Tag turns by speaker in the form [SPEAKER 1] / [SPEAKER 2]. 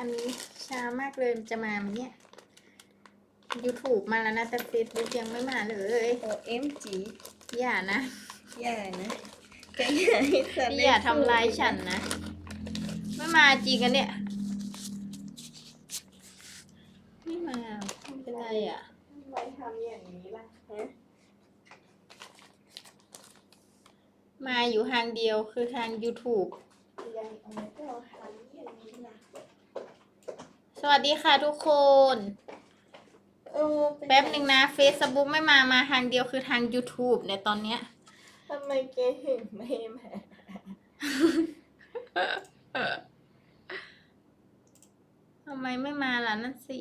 [SPEAKER 1] ากเลยมันจะมาไหมเนี่ย YouTube มาแล้วนะ แต่ Facebook ยังไม่มาเลย
[SPEAKER 2] โอเอ็มจี
[SPEAKER 1] อย่านะ
[SPEAKER 2] อย่านะแกอย่าให้สัตว์
[SPEAKER 1] อย่าทำร้ายฉันนะ ไม่มาจริงกันเนี่ย ไม่มาไม่เป็นไรอะ
[SPEAKER 2] ทำไมทำอย่างนี้ล่ะฮะ
[SPEAKER 1] มาอยู่ทางเดียวคือทาง YouTube
[SPEAKER 2] ยังเอาไม่ก็ทำอย่างนี้ล่ะ
[SPEAKER 1] สวัสดีค่ะทุกคน
[SPEAKER 2] เออเป็
[SPEAKER 1] แป๊บหนึ่งนะ Facebook ไม่มามาทางเดียวคือทาง YouTube เนี่ยตอนเนี้ย
[SPEAKER 2] ทำไมแกถึงไม่มา
[SPEAKER 1] ทำไมไม่มาล่ะนั่นสิ